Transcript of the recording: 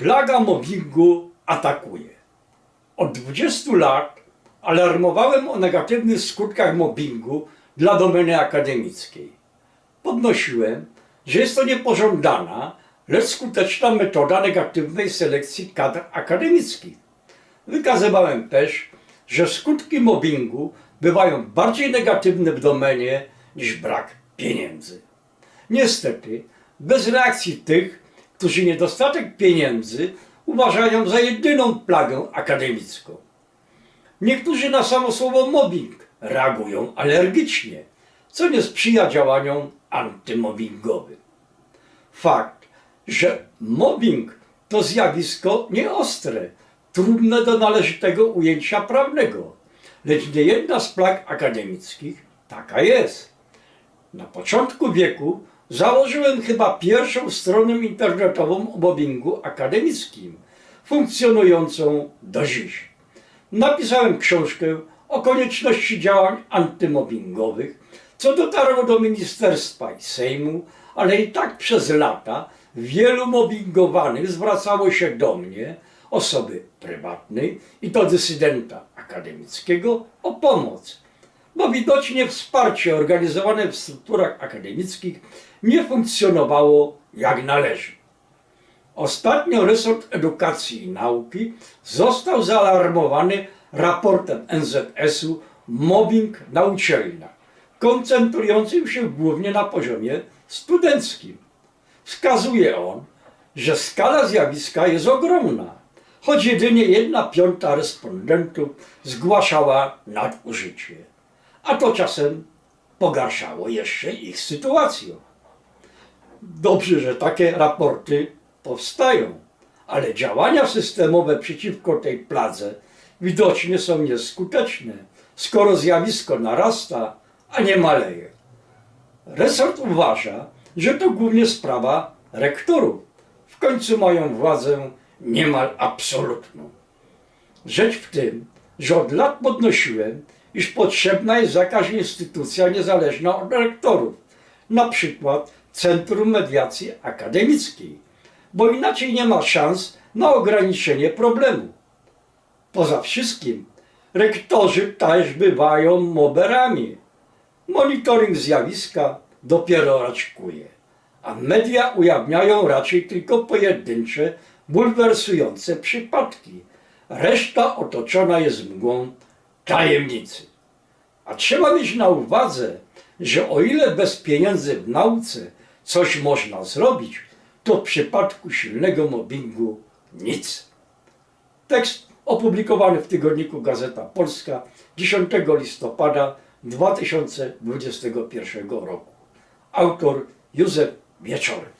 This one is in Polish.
Plaga mobbingu atakuje. Od 20 lat alarmowałem o negatywnych skutkach mobbingu dla domeny akademickiej. Podnosiłem, że jest to niepożądana, lecz skuteczna metoda negatywnej selekcji kadr akademickich. Wykazywałem też, że skutki mobbingu bywają bardziej negatywne w domenie niż brak pieniędzy. Niestety, bez reakcji tych, którzy niedostatek pieniędzy uważają za jedyną plagę akademicką. Niektórzy na samo słowo mobbing reagują alergicznie, co nie sprzyja działaniom antymobbingowym. Fakt, że mobbing to zjawisko nieostre, trudne do należytego ujęcia prawnego, lecz nie jedna z plag akademickich taka jest. Na początku wieku założyłem chyba pierwszą stronę internetową o mobbingu akademickim, funkcjonującą do dziś. Napisałem książkę o konieczności działań antymobbingowych, co dotarło do ministerstwa i Sejmu, ale i tak przez lata wielu mobbingowanych zwracało się do mnie, osoby prywatnej i to dysydenta akademickiego, o pomoc bo widocznie wsparcie organizowane w strukturach akademickich nie funkcjonowało jak należy. Ostatnio resort edukacji i nauki został zaalarmowany raportem NZS-u Mobbing na uczelniach, koncentrującym się głównie na poziomie studenckim. Wskazuje on, że skala zjawiska jest ogromna, choć jedynie jedna piąta respondentów zgłaszała nadużycie a to czasem pogarszało jeszcze ich sytuację. Dobrze, że takie raporty powstają, ale działania systemowe przeciwko tej pladze widocznie są nieskuteczne, skoro zjawisko narasta, a nie maleje. Resort uważa, że to głównie sprawa rektorów. W końcu mają władzę niemal absolutną. Rzecz w tym, że od lat podnosiłem, iż potrzebna jest jakaś instytucja niezależna od rektorów, na przykład Centrum Mediacji Akademickiej, bo inaczej nie ma szans na ograniczenie problemu. Poza wszystkim, rektorzy też bywają moberami. Monitoring zjawiska dopiero raczkuje, a media ujawniają raczej tylko pojedyncze, bulwersujące przypadki. Reszta otoczona jest mgłą tajemnicy. A trzeba mieć na uwadze, że o ile bez pieniędzy w nauce coś można zrobić, to w przypadku silnego mobbingu nic. Tekst opublikowany w tygodniku Gazeta Polska 10 listopada 2021 roku. Autor Józef Wieczorek.